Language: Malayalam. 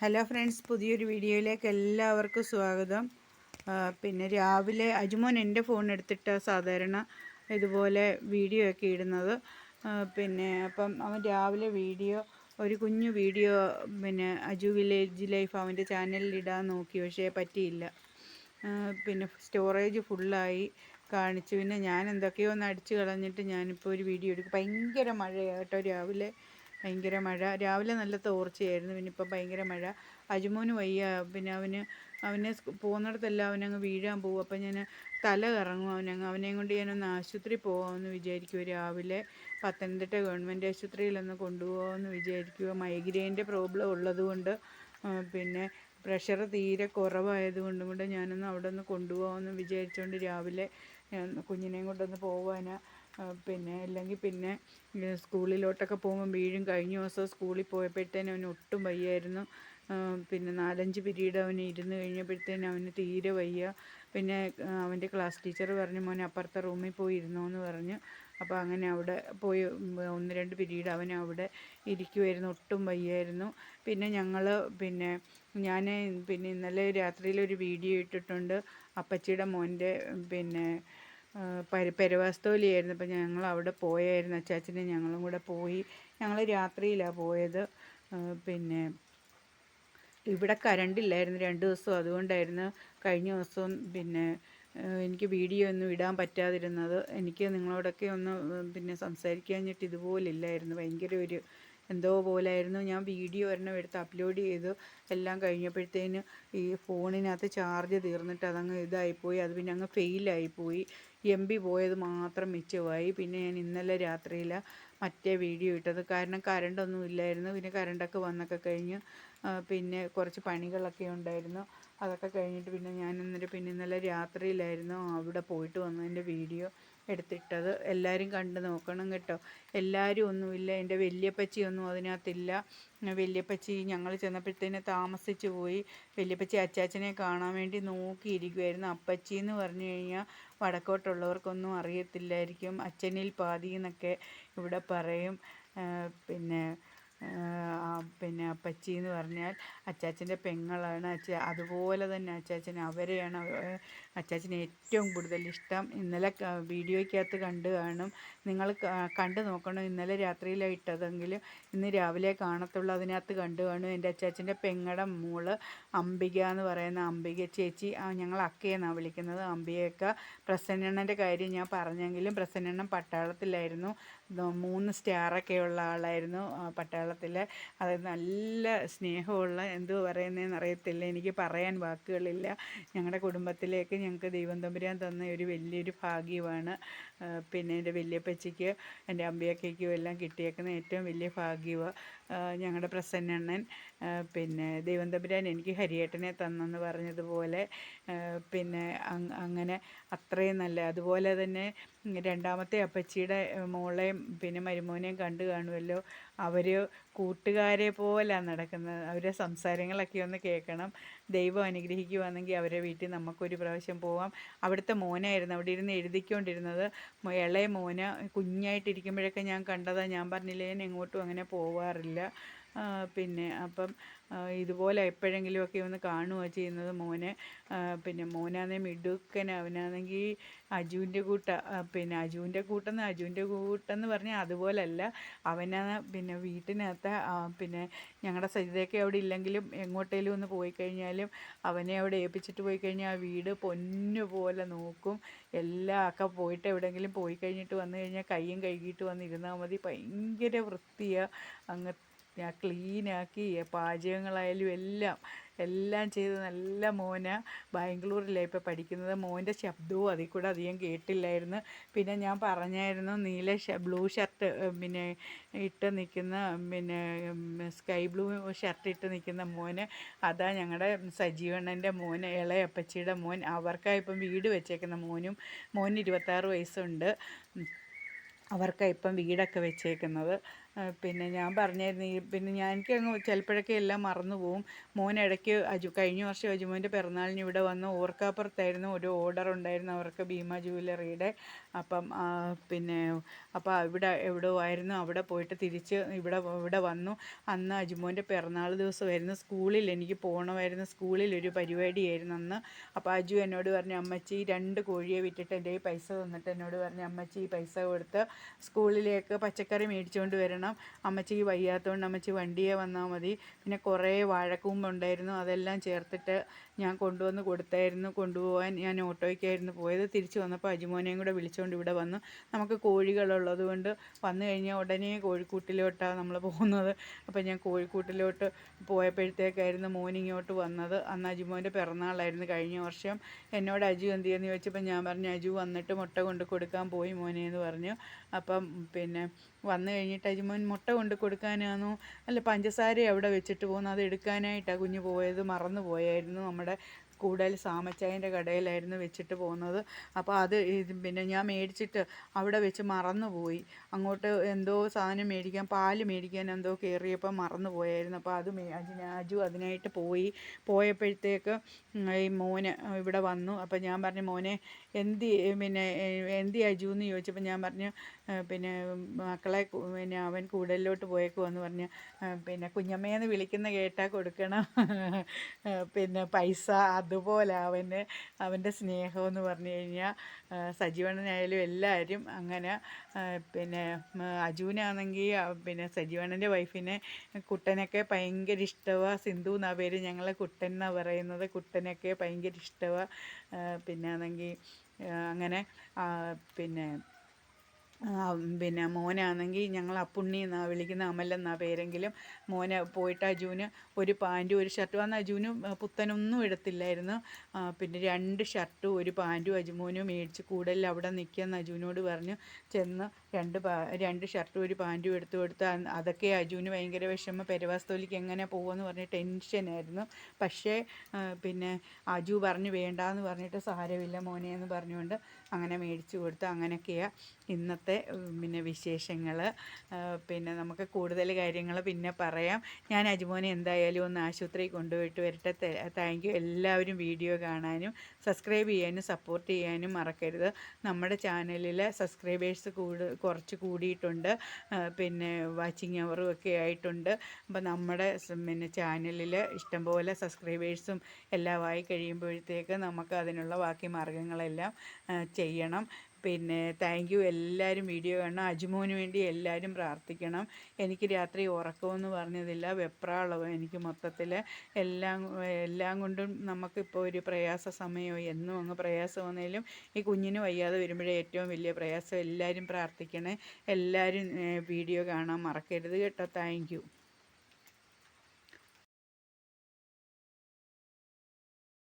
ഹലോ ഫ്രണ്ട്സ് പുതിയൊരു വീഡിയോയിലേക്ക് എല്ലാവർക്കും സ്വാഗതം. പിന്നെ രാവിലെ അജുമോൻ എന്റെ ഫോൺ എടുത്തിട്ട് സാധാരണ ഇതുപോലെ വീഡിയോ ഒക്കെ ഇടുന്നത്. പിന്നെ അപ്പം അവൻ രാവിലെ വീഡിയോ ഒരു കുഞ്ഞു വീഡിയോ പിന്നെ അജു വില്ലേജ് ലൈഫ് അവന്റെ ചാനലിൽ ഇടാൻ നോക്കി. പക്ഷേ പറ്റിയില്ല. പിന്നെ സ്റ്റോറേജ് ഫുള്ളായി കാണിച്ചു. പിന്നെ ഞാൻ എന്തൊക്കെയോ ഒന്ന് അടിച്ചു കളഞ്ഞിട്ട് ഞാനിപ്പോൾ ഒരു വീഡിയോ എടുക്കും. ഭയങ്കര മഴയാണ് കേട്ടോ രാവിലെ. ഭയങ്കര മഴ. രാവിലെ നല്ല തോർച്ചയായിരുന്നു. പിന്നെ ഇപ്പം ഭയങ്കര മഴ. അജുമോന് വയ്യ. പിന്നെ അവന് അവനെ പോകുന്നിടത്തെല്ലാം അവനങ്ങ് വീഴാൻ പോകും അപ്പം ഞാൻ തല കറങ്ങും അവനങ്ങ്. അവനെയും കൊണ്ട് ഞാനൊന്ന് ആശുപത്രി പോകാമെന്ന് വിചാരിക്കുക രാവിലെ. പത്തനംതിട്ട ഗവൺമെന്റ് ആശുപത്രിയിലൊന്ന് കൊണ്ടുപോകാമെന്ന് വിചാരിക്കുക മൈഗ്രെയിന്റെ പ്രോബ്ലം ഉള്ളതുകൊണ്ട് പിന്നെ പ്രഷർ തീരെ കുറവായതുകൊണ്ടും കൂടെ ഞാനൊന്ന് അവിടെ ഒന്ന് കൊണ്ടുപോകാമെന്ന് വിചാരിച്ചുകൊണ്ട് രാവിലെ കുഞ്ഞിനെയും കൊണ്ടൊന്ന് പോകാനാ ആ, പിന്നെ അല്ലെങ്കിൽ പിന്നെ സ്കൂളിലോട്ടൊക്കെ പോകുമ്പോൾ വീഴും. കഴിഞ്ഞ ദിവസം സ്കൂളിൽ പോയപ്പോഴത്തേനും അവന് ഒട്ടും വയ്യായിരുന്നു. പിന്നെ നാലഞ്ച് പിരീഡ് അവന് ഇരുന്ന് കഴിഞ്ഞപ്പോഴത്തേനും അവന് തീരെ വയ്യ. പിന്നെ അവന്റെ ക്ലാസ് ടീച്ചർ പറഞ്ഞു മോനെ അപ്പുറത്തെ റൂമിൽ പോയി ഇരുന്നോന്ന് പറഞ്ഞു. അപ്പോൾ അങ്ങനെ അവിടെ പോയി ഒന്ന് രണ്ട് പിരീഡ് അവൻ അവിടെ ഇരിക്കുമായിരുന്നു ഒട്ടും വയ്യായിരുന്നു. പിന്നെ ഞങ്ങൾ പിന്നെ ഞാൻ പിന്നെ ഇന്നലെ രാത്രിയിൽ ഒരു വീഡിയോ ഇട്ടിട്ടുണ്ട്. അപ്പച്ചിയുടെ മോന്റെ പിന്നെ പരി പെരവാസ്തോലിയായിരുന്നു അപ്പം ഞങ്ങൾ അവിടെ പോയായിരുന്നു. അച്ചാച്ചനെ ഞങ്ങളും കൂടെ പോയി. ഞങ്ങൾ രാത്രിയിലാണ് പോയത്. പിന്നെ ഇവിടെ കരണ്ടില്ലായിരുന്നു രണ്ട് ദിവസം. അതുകൊണ്ടായിരുന്നു കഴിഞ്ഞ ദിവസം പിന്നെ എനിക്ക് വീഡിയോ ഒന്നും ഇടാൻ പറ്റാതിരുന്നത്. എനിക്ക് നിങ്ങളോടൊക്കെ ഒന്ന് പിന്നെ സംസാരിക്കാഞ്ഞിട്ട് ഇതുപോലില്ലായിരുന്നു. ഭയങ്കര ഒരു എന്തോ പോലായിരുന്നു. ഞാൻ വീഡിയോ ഒരെണ്ണം എടുത്ത് അപ്ലോഡ് ചെയ്തു. എല്ലാം കഴിഞ്ഞപ്പോഴത്തേന് ഈ ഫോണിനകത്ത് ചാർജ് തീർന്നിട്ട് അതങ്ങ് ഇതായിപ്പോയി. അത് പിന്നെ അങ്ങ് ഫെയിലായിപ്പോയി എം ബി പോയത് മാത്രം മിച്ചമായി. പിന്നെ ഞാൻ ഇന്നലെ രാത്രിയിൽ മറ്റേ വീഡിയോ ഇട്ടത്. കാരണം കറണ്ടൊന്നും ഇല്ലായിരുന്നു. പിന്നെ കറണ്ടൊക്കെ വന്നൊക്കെ കഴിഞ്ഞ് പിന്നെ കുറച്ച് പണികളൊക്കെ ഉണ്ടായിരുന്നു. അതൊക്കെ കഴിഞ്ഞിട്ട് പിന്നെ ഞാൻ എന്നിട്ട് പിന്നെ ഇന്നലെ രാത്രിയിലായിരുന്നു അവിടെ പോയിട്ട് വന്നതിന്റെ വീഡിയോ. എടുത്തിട്ടത്. എല്ലാവരും കണ്ടു നോക്കണം കേട്ടോ. എല്ലാവരും ഒന്നുമില്ല. എന്റെ വലിയപ്പച്ചിയൊന്നും അതിനകത്തില്ല. വല്യപ്പച്ചി ഞങ്ങൾ ചെന്നപ്പോഴത്തേന് താമസിച്ചു പോയി. വല്യപ്പച്ചി അച്ചാച്ചനെ കാണാൻ വേണ്ടി നോക്കിയിരിക്കുമായിരുന്നു അപ്പച്ചി എന്ന് പറഞ്ഞു കഴിഞ്ഞാൽ വടക്കോട്ടുള്ളവർക്കൊന്നും അറിയത്തില്ലായിരിക്കും. അച്ഛനിൽ പാതി എന്നൊക്കെ ഇവിടെ പറയും. പിന്നെ പിന്നെ അപ്പച്ചി എന്ന് പറഞ്ഞാൽ അച്ചാച്ചന്റെ പെങ്ങളാണ് അച്ഛ അതുപോലെ തന്നെ അച്ചാച്ചൻ അവരെയാണ് അവ- അച്ചാച്ചന് ഏറ്റവും കൂടുതൽ ഇഷ്ടം. ഇന്നലെ വീഡിയോയ്ക്കകത്ത് കണ്ടു കാണും. നിങ്ങൾ കണ്ടു നോക്കണം. ഇന്നലെ രാത്രിയിലാണ് ഇട്ടതെങ്കിലും ഇന്ന് രാവിലെ കാണത്തുള്ളൂ. അതിനകത്ത് കണ്ടു കാണും. എന്റെ അച്ചാച്ചന്റെ പെങ്ങളുടെ മോൾ അംബിക എന്ന് പറയുന്ന അംബിക ചേച്ചി ഞങ്ങൾ അക്കയെന്നാണ് വിളിക്കുന്നത്. അംബികയൊക്കെ പ്രസന്നണ്ണന്റെ കാര്യം ഞാൻ പറഞ്ഞെങ്കിലും പ്രസന്നണ്ണൻ പട്ടാളത്തിലായിരുന്നു. മൂന്ന് സ്റ്റാറൊക്കെ ഉള്ള ആളായിരുന്നു പട്ടാളത്തിൽ അത് നല്ല സ്നേഹമുള്ള എന്തോ പറയുന്നതെന്ന് അറിയത്തില്ല. എനിക്ക് പറയാൻ വാക്കുകളില്ല. ഞങ്ങളുടെ കുടുംബത്തിലേക്ക് ഞങ്ങൾക്ക് ദൈവം തമ്പുരാൻ തന്ന ഒരു വലിയൊരു ഭാഗ്യമാണ്. പിന്നെ എന്റെ വല്യപ്പച്ചിക്ക് എന്റെ അമ്പിയക്കയ്ക്കും എല്ലാം കിട്ടിയേക്കുന്ന ഏറ്റവും വലിയ ഭാഗ്യമാണ് ഞങ്ങളുടെ പ്രസന്നണ്ണൻ പിന്നെ ദൈവം തമ്പുരാൻ എനിക്ക് ഹരിയേട്ടനെ തന്നെന്ന് പറഞ്ഞതുപോലെ പിന്നെ അങ്ങനെ അത്രയും നല്ല അതുപോലെ തന്നെ രണ്ടാമത്തെ അപ്പച്ചിയുടെ മോളെയും പിന്നെ മരുമോനെയും കണ്ടു കാണുമല്ലോ അവർ കൂട്ടുകാരെ പോലാണ് നടക്കുന്നത്. അവരെ സംസാരങ്ങളൊക്കെ ഒന്ന് കേൾക്കണം. ദൈവം അനുഗ്രഹിക്കുവാണെങ്കിൽ അവരെ വീട്ടിൽ നമുക്കൊരു പ്രാവശ്യം പോവാം. അവിടുത്തെ മോനായിരുന്നു. അവിടെ ഇരുന്ന് എഴുതിക്കൊണ്ടിരുന്നത്. ഇളയ മോന് കുഞ്ഞായിട്ടിരിക്കുമ്പോഴൊക്കെ ഞാൻ കണ്ടതാണ് ഞാൻ പറഞ്ഞില്ലേ ഞാൻ എങ്ങോട്ടും അങ്ങനെ പോവാറില്ല. പിന്നെ അപ്പം ഇതുപോലെ എപ്പോഴെങ്കിലുമൊക്കെ ഒന്ന് കാണുകയോ ചെയ്യുന്നത് മോനെ. പിന്നെ മോനാണെങ്കിൽ മിടുക്കൻ അവനാണെങ്കിൽ അജുവിന്റെ കൂട്ട പിന്നെ അജുവിന്റെ കൂട്ടെന്ന് അജുവിന്റെ കൂട്ടെന്ന് പറഞ്ഞാൽ അതുപോലല്ല. അവനാ പിന്നെ വീട്ടിനകത്ത് പിന്നെ ഞങ്ങളുടെ സജിതയൊക്കെ അവിടെ ഇല്ലെങ്കിലും എങ്ങോട്ടേലും ഒന്ന് പോയി കഴിഞ്ഞാലും അവനെ അവിടെ ഏൽപ്പിച്ചിട്ട് പോയി കഴിഞ്ഞാൽ ആ വീട് പൊന്നു പോലെ നോക്കും. എല്ലാം ഒക്കെ പോയിട്ട് എവിടെയെങ്കിലും പോയി കഴിഞ്ഞിട്ട് വന്നു കഴിഞ്ഞാൽ കൈയും കഴുകിയിട്ട് വന്നിരുന്നാൽ മതി. ഭയങ്കര വൃത്തിയാണ് അങ്ങ് ക്ലീനാക്കി പാചകങ്ങളായാലും എല്ലാം എല്ലാം ചെയ്ത് നല്ല മോന. ബാംഗ്ലൂരിലാണ് ഇപ്പോൾ പഠിക്കുന്നത്. മോന്റെ ശബ്ദവും അതിൽ കൂടെ അധികം കേട്ടില്ലായിരുന്നു. പിന്നെ ഞാൻ പറഞ്ഞായിരുന്നു നീല ബ്ലൂ ഷർട്ട് പിന്നെ ഇട്ട് നിൽക്കുന്ന പിന്നെ സ്കൈ ബ്ലൂ ഷർട്ട് ഇട്ട് നിൽക്കുന്ന മോന് അതാ ഞങ്ങളുടെ സജീവണ്ണന്റെ മോൻ ഇളയപ്പച്ചിയുടെ മോൻ. അവർക്കായി ഇപ്പം വീട് വെച്ചേക്കുന്ന മോനും മോന് ഇരുപത്താറ് വയസ്സുണ്ട്. അവർക്കായി ഇപ്പം വീടൊക്കെ വെച്ചേക്കുന്നത്. പിന്നെ ഞാൻ പറഞ്ഞായിരുന്നു ഈ പിന്നെ ഞാൻ എനിക്ക് അങ്ങ് ചിലപ്പോഴൊക്കെ എല്ലാം മറന്നു പോവും. മോൻ ഇടയ്ക്ക് അജു കഴിഞ്ഞ വർഷം അജുമോന്റെ പിറന്നാളിന് ഇവിടെ വന്ന് ഓർക്കാപ്പുറത്തായിരുന്നു ഒരു ഓർഡർ ഉണ്ടായിരുന്നു അവർക്ക് ഭീമ ജുവലറിയുടെ അപ്പം പിന്നെ അപ്പോൾ ഇവിടെ എവിടെ ആയിരുന്നു അവിടെ പോയിട്ട് തിരിച്ച് ഇവിടെ ഇവിടെ വന്നു. അന്ന് അജുമോന്റെ പിറന്നാൾ ദിവസമായിരുന്നു സ്കൂളിൽ. എനിക്ക് പോകണമായിരുന്നു സ്കൂളിൽ ഒരു പരിപാടിയായിരുന്നു അന്ന്. അപ്പോൾ അജു എന്നോട് പറഞ്ഞു അമ്മച്ചി രണ്ട് കോഴിയെ വിറ്റിട്ട് എന്റെ പൈസ തന്നിട്ട് എന്നോട് പറഞ്ഞു അമ്മച്ചി ഈ പൈസ കൊടുത്ത് സ്കൂളിലേക്ക് പച്ചക്കറി മേടിച്ചുകൊണ്ട് വരണം. അമ്മച്ചിക്ക് വയ്യാത്തതുകൊണ്ട് അമ്മച്ചി വണ്ടിയെ വന്നാൽ മതി. പിന്നെ കുറേ വാഴക്കൂമ്പ് ഉണ്ടായിരുന്നു. അതെല്ലാം ചേർത്തിട്ട് ഞാൻ കൊണ്ടുവന്ന് കൊടുത്തായിരുന്നു. കൊണ്ടുപോകാൻ ഞാൻ ഓട്ടോയ്ക്കായിരുന്നു പോയത്. തിരിച്ച് വന്നപ്പോൾ അജിമോനെയും കൂടെ വിളിച്ചുകൊണ്ട് ഇവിടെ വന്നു. നമുക്ക് കോഴികളുള്ളത് കൊണ്ട് വന്നു കഴിഞ്ഞാൽ ഉടനെ കോഴിക്കൂട്ടിലോട്ടാണ് നമ്മൾ പോകുന്നത്. അപ്പോൾ ഞാൻ കോഴിക്കൂട്ടിലോട്ട് പോയപ്പോഴത്തേക്കായിരുന്നു മോൻ ഇങ്ങോട്ട് വന്നത്. അന്ന് അജിമോന്റെ പിറന്നാളായിരുന്നു കഴിഞ്ഞ വർഷം. എന്നോട് അജു എന്ത് ചെയ്യുമെന്ന് ചോദിച്ചപ്പോൾ ഞാൻ പറഞ്ഞു അജു വന്നിട്ട് മുട്ട കൊണ്ട് കൊടുക്കാൻ പോയി മോനെ എന്ന് പറഞ്ഞു. അപ്പം പിന്നെ വന്നു കഴിഞ്ഞിട്ട് അജുമോൻ മുട്ട കൊണ്ട് കൊടുക്കാനാണോ അല്ല പഞ്ചസാര എവിടെ വെച്ചിട്ട് പോകുന്നു. അത് എടുക്കാനായിട്ടാണ് കുഞ്ഞ് പോയത്. മറന്നു പോയായിരുന്നു നമ്മുടെ കൂടുതൽ സാമച്ചായന്റെ കടയിലായിരുന്നു വെച്ചിട്ട് പോകുന്നത്. അപ്പോൾ അത് പിന്നെ ഞാൻ മേടിച്ചിട്ട് അവിടെ വെച്ച് മറന്നുപോയി. അങ്ങോട്ട് എന്തോ സാധനം മേടിക്കാൻ പാൽ മേടിക്കാൻ എന്തോ കയറിയപ്പോൾ മറന്നു പോയായിരുന്നു അപ്പോൾ അത് അതിന് അജു അതിനായിട്ട് പോയി. പോയപ്പോഴത്തേക്ക് ഈ മോന് ഇവിടെ വന്നു. അപ്പോൾ ഞാൻ പറഞ്ഞു മോനെ എന്തി പിന്നെ എന്തി അജു എന്ന് ചോദിച്ചപ്പോൾ ഞാൻ പറഞ്ഞു പിന്നെ മക്കളെ പിന്നെ അവൻ കൂടലിലോട്ട് പോയേക്കുമെന്ന് പറഞ്ഞ്. "ഏ, പിന്നെ കുഞ്ഞമ്മയെന്ന് വിളിക്കുന്ന കേട്ടാൽ കൊടുക്കണം. പിന്നെ പൈസ അതുപോലെ അവന് അവന്റെ സ്നേഹം എന്ന് പറഞ്ഞു കഴിഞ്ഞാൽ സജീവണ്ണനായാലും എല്ലാവരും അങ്ങനെ പിന്നെ അജുവിനാണെങ്കിൽ പിന്നെ സജീവണ്ണന്റെ വൈഫിനെ കുട്ടനൊക്കെ ഭയങ്കര ഇഷ്ടമാണ് സിന്ധു എന്നാ പേര് ഞങ്ങൾ കുട്ടൻ എന്നാണ് പറയുന്നത്. കുട്ടനൊക്കെ ഭയങ്കര ഇഷ്ടമാണ് പിന്നെ ആണെങ്കിൽ അങ്ങനെ പിന്നെ പിന്നെ മോനാണെങ്കിൽ ഞങ്ങൾ അപ്പുണ്ണി എന്നാണ് വിളിക്കുന്ന അമലെന്നാണ് പേരെങ്കിലും മോന് പോയിട്ട് അജുവിന് ഒരു പാന്റും ഒരു ഷർട്ടും. അന്ന് അജുവിന് പുത്തനൊന്നും എടുത്തില്ലായിരുന്നു പിന്നെ രണ്ട് ഷർട്ടും ഒരു പാന്റും അജുമോനും മേടിച്ച് കൂടുതൽ അവിടെ നിൽക്കുന്ന അജുവിനോട് പറഞ്ഞു. ചെന്ന് രണ്ട് രണ്ട് ഷർട്ടും ഒരു പാന്റും എടുത്തു കൊടുത്ത് അന്ന് അതൊക്കെ അജുവിന് ഭയങ്കര വിഷമം. പെരവാസ്തോലിക്ക് എങ്ങനെ പോകുമെന്ന് പറഞ്ഞ് ടെൻഷനായിരുന്നു പക്ഷേ പിന്നെ അജു പറഞ്ഞു വേണ്ടാന്ന് പറഞ്ഞിട്ട് സാരമില്ല മോനെ എന്ന് പറഞ്ഞുകൊണ്ട് അങ്ങനെ മേടിച്ചു കൊടുത്തു അങ്ങനെയൊക്കെയാണ് ഇന്നത്തെ പിന്നെ വിശേഷങ്ങൾ പിന്നെ നമുക്ക് കൂടുതൽ കാര്യങ്ങൾ പിന്നെ പറയാം. ഞാൻ അജുമോനെ എന്തായാലും ഒന്ന് ആശുപത്രിയിൽ കൊണ്ടുപോയിട്ട് വരട്ടെ. താങ്ക് യു എല്ലാവരും വീഡിയോ കാണാനും സബ്സ്ക്രൈബ് ചെയ്യാനും സപ്പോർട്ട് ചെയ്യാനും മറക്കരുത്. നമ്മുടെ ചാനലിലെ സബ്സ്ക്രൈബേഴ്സ് കൂട് കുറച്ച് കൂടിയിട്ടുണ്ട്. പിന്നെ വാച്ചിങ് അവറും ഒക്കെ ആയിട്ടുണ്ട്. അപ്പം നമ്മുടെ പിന്നെ ചാനലിൽ ഇഷ്ടംപോലെ സബ്സ്ക്രൈബേഴ്സും എല്ലാം ആയി കഴിയുമ്പോഴത്തേക്ക് നമുക്ക് അതിനുള്ള ബാക്കി മാർഗങ്ങളെല്ലാം ചെയ്യണം. പിന്നെ താങ്ക് യു എല്ലാവരും വീഡിയോ കാണണം. അജുമോന് വേണ്ടി എല്ലാവരും പ്രാർത്ഥിക്കണം. എനിക്ക് രാത്രി ഉറക്കമെന്ന് പറഞ്ഞതില്ല. വെപ്രാളവും എനിക്ക് മൊത്തത്തിൽ എല്ലാം എല്ലാം കൊണ്ടും നമുക്കിപ്പോൾ ഒരു പ്രയാസ സമയമോ എന്നും അങ്ങ് പ്രയാസം വന്നാലും ഈ കുഞ്ഞിന് വയ്യാതെ വരുമ്പോഴേ ഏറ്റവും വലിയ പ്രയാസം എല്ലാവരും പ്രാർത്ഥിക്കണേ. എല്ലാവരും വീഡിയോ കാണാൻ മറക്കരുത് കേട്ടോ. താങ്ക്